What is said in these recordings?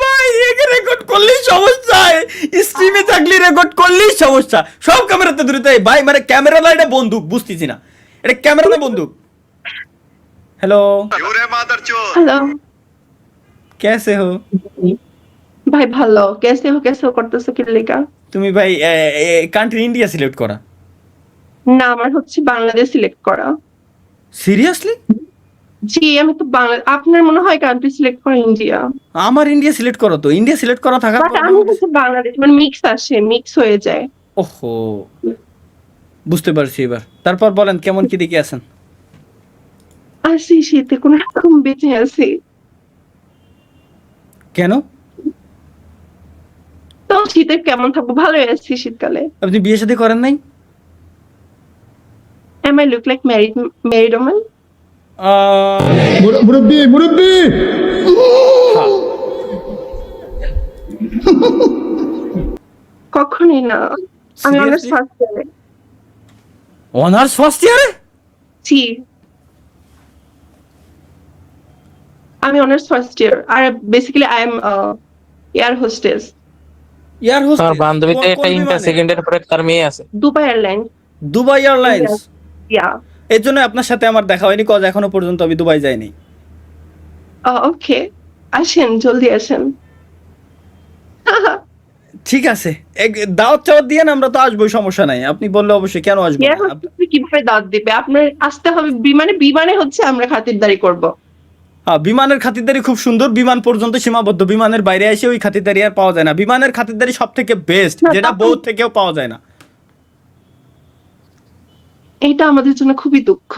ভাই রেকর্ড করলেই সমস্যা। স্ট্রিমে রেকর্ড করলেই সমস্যা। সব ক্যামেরাতে দূরে তাই। ভাই মানে ক্যামেরা না এটা বন্দুক বুঝতেছি না। এটা ক্যামেরা না বন্দুক। হ্যালো হ্যালো কেসে হো। ভাই ভালো। কেসে হো কেসে করতেছো কি লেখা তুমি ভাই কান্ট্রি ইন্ডিয়া সিলেক্ট করা। না আমার হচ্ছে বাংলাদেশ সিলেক্ট করা। সিরিয়াসলি জি আমি তো বাংলা আপনার মনে হয় কান্ট্রি সিলেক্ট করা ইন্ডিয়া আমার ইন্ডিয়া সিলেক্ট করো তো। ইন্ডিয়া সিলেক্ট করা থাকার পর আমি হচ্ছে বাংলাদেশ মানে মিক্স আসে মিক্স হয়ে যায়। ওহো। বুঝতে পারছি এবার। তারপর বলেন কেমন কি দিকে আছেন? আসি শীতে কোন রকম বেঁচে আছি। কেন? তো শীতে কেমন থাকব? ভালোই আছি শীতকালে। আপনি বিয়ে শাদী করেন নাই? Am I look like married married woman মুরব্বী মুরব্বী হ্যাঁ। কখনই না। আমি অনার্স? ফার্স্ট ইয়ারে অনার্স ফার্স্ট ইয়ারে জি। আমি honours first year R basically I am air hostess air host তার বান্ধবীতে একটা ইন্টার সেকেন্ডের পরে তার মেয়ে আছে। Dubai airlines Dubai airlines yeah এর জন্য আপনার সাথে আমার দেখা হয়নি কজ এখনও পর্যন্ত আমি দুবাই যাইনি। ওকে। আসেন জলদি আসেন। ঠিক আছে। এক- দাওয়াত চাওয়াত দিয়ে আমরা তো আসবোই সমস্যা নাই। আপনি বললে অবশ্যই কেন আসব কীভাবে দাওয়াত দিবে? আপনার আসতে হবে বিমানে বিমানে হচ্ছে আমরা খাতিরদারি করব। হ্যাঁ বিমানের খাতিরদারি খুব সুন্দর। বিমান পর্যন্ত সীমাবদ্ধ। বিমানের বাইরে এসে ওই খাতিরদারি আর পাওয়া যায় না। বিমানের খাতিরদারি সব থেকে বেস্ট যেটা বউ থেকেও পাওয়া যায় না। এটা আমাদের জন্য খুবই দুঃখ।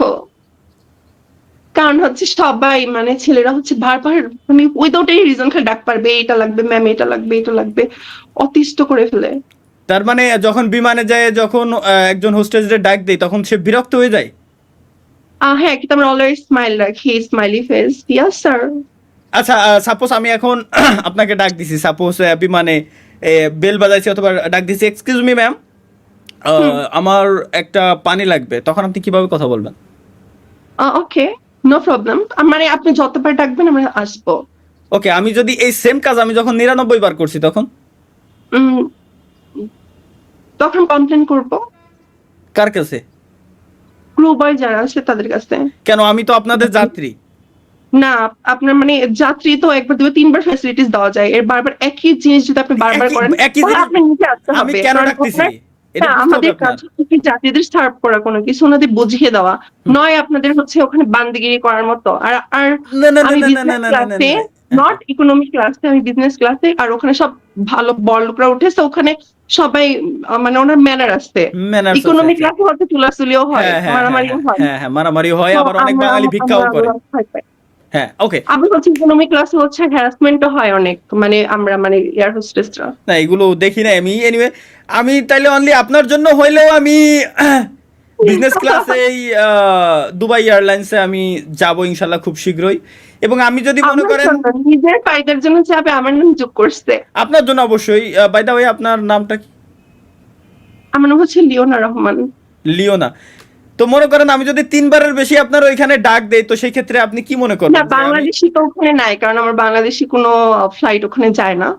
কারণ হচ্ছে সবাই মানে ছেলেরা হচ্ছে বারবার মানে উইদাউট এই রিজন খালি ডাক পারবে এটা লাগবে ম্যাম এটা লাগবে এটা লাগবে অতিষ্ঠ করে ফেলে। তার মানে যখন বিমানে যায় যখন একজন হোস্টেজের ডাক দেয় তখন সে বিরক্ত হয়ে যায়? হ্যাঁ কিন্তু আমরা অলওয়েজ স্মাইল রাখি স্মাইলি ফেস ইয়াস স্যার আচ্ছা সাপোজ আমি এখন আপনাকে ডাক দিছি সাপোজ বিমানে বেল বাজাইছি অথবা ডাক দিছি এক্সকিউজ মি ম্যাম আমার একটা পানি লাগবে। তখন আপনি কীভাবে কথা বলবেন? ওকে নো প্রবলেম মানে আপনি যতবার ডাকবেন আমরা আসব। ওকে আমি যদি এই সেম কাজ আমি যখন নিরানব্বই বার করছি তখন? তখন কমপ্লেন করব। কার কাছে? ক্রু বয় যারা আছে তাদের কাছে। কেন? আমি তো আপনাদের যাত্রী। না আপনার মানে যাত্রী তো একবার দুবার তিনবার ফ্যাসিলিটিস দেওয়া যায়। এর বারবার একই জিনিস যদি আপনি বারবার করেন একই জিনিস- আপনি নিজে আসতে হবে। আমি কেন কারণ হবে আমাদের আপনার। কাজ হচ্ছে কি সার্ভ করা কোনো কিছু ওনাদের বুঝিয়ে দেওয়া। নয় আপনাদের হচ্ছে ওখানে বান্দিগিরি করার মতো। আর আর আমি বিজনেস ক্লাসে নট ইকোনমিক ক্লাসে আমি বিজনেস ক্লাসে আর ওখানে সব ভালো বড় লোকরা উঠেছে ওখানে সবাই মানে ওনার ম্যানার আসছে ইকোনমিক। ক্লাসে হয়তো চুলাচুলিও হয় হ্যাঁ, হ্যাঁ, মারামারিও হ্যাঁ, হয়। হ্যাঁ হ্যাঁ হয় আবার অনেক বাঙালি ভিক্ষাও করে। হ্যাঁ ওকে আবার হচ্ছে ইকোনমিক ক্লাসে হচ্ছে হ্যারাসমেন্টও হয় অনেক মানে আমরা মানে এয়ার হোস্টেসরা না এগুলো দেখি না আমি। এনিওয়ে আমি তাইলে অনলি আপনার জন্য হইলেও আমি বিজনেস ক্লাসে এই দুবাই এয়ারলাইন্সে আমি যাব ইনশাল্লাহ খুব শীঘ্রই। এবং আমি যদি মনে করেন নিজের ফায়দার জন্য চাপে আমার নাম যোগ করছে। আপনার জন্য অবশ্যই। বাই দা ওয়ে আপনার নামটা কি? আমার নাম হচ্ছে লিওনা রহমান। লিওনা। তো মনে করেন আমি যদি তিনবারের বেশি আপনার ওইখানে ডাক দেই তো সেই ক্ষেত্রে আপনি কি মনে করবেন না বাংলাদেশি তো ওখানে নাই কারণ আমার বাংলাদেশি কোনো ফ্লাইট ওখানে যায় না।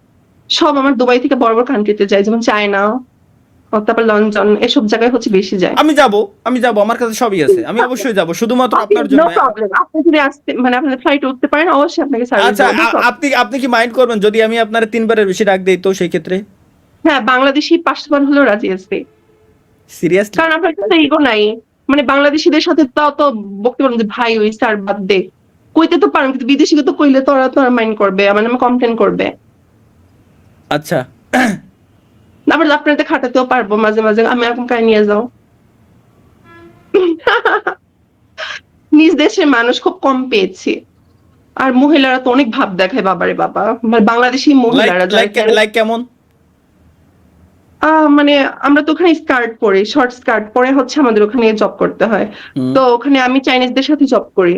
সব আমার দুবাই থেকে বড় বড় কান্ট্রিতে যায় যেমন চায়না তারপর লন্ডন এসব জায়গায় হচ্ছে বেশি যায়। আমি যাব আমি যাব আমার কাছে সবই আছে। আমি অবশ্যই যাব শুধুমাত্র আপনার জন্য আপনি যদি আসতে মানে আপনাদের ফ্লাইট উঠতে পারেন অবশ্যই আপনাকে আচ্ছা আপনি আপনি কি মাইন্ড করবেন যদি আমি আপনার তিনবারের বেশি ডাক দেই তো সেই ক্ষেত্রে? হ্যাঁ বাংলাদেশি পাঁচবার হলেও রাজি আসবে সিরিয়াসলি কারণ আপনার কাছে ইগো নাই। মানে বাংলাদেশিদের সাথে তাও তো বলতে পারেন যে ভাই ওই স্যার বাদ দে। কইতে তো পারেন কিন্তু বিদেশিকে তো কইলে তো ওরা তো মাইন্ড করবে আমার নামে কমপ্লেন করবে। আচ্ছা। আবার আপনাদের খাটাতেও পারব মাঝে মাঝে আমি এরকম কাই নিয়ে যাও। নিজ দেশের মানুষ খুব কম পেয়েছি। আর মহিলারা তো অনেক ভাব দেখায় বাবারে বাবা। মানে বাংলাদেশি মহিলারা লাইক কেমন? মানে আমরা তো ওখানে স্কার্ট পরি শর্ট স্কার্ট পরে হচ্ছে আমাদের ওখানে জব করতে হয়। তো ওখানে আমি চাইনিজদের সাথে জব করি।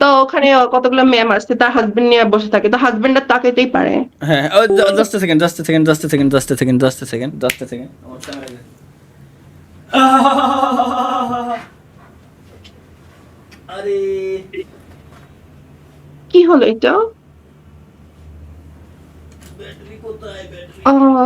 তো ওখানে কতগুলো ম্যাম আসছে তার হাজবেন্ড নিয়ে বসে থাকে। তো হাজবেন্ডটা তাকাইতেই পারে। হ্যাঁ just a second just a second just a second just a second just a second just a second আরে। কি হলো এটা? আহ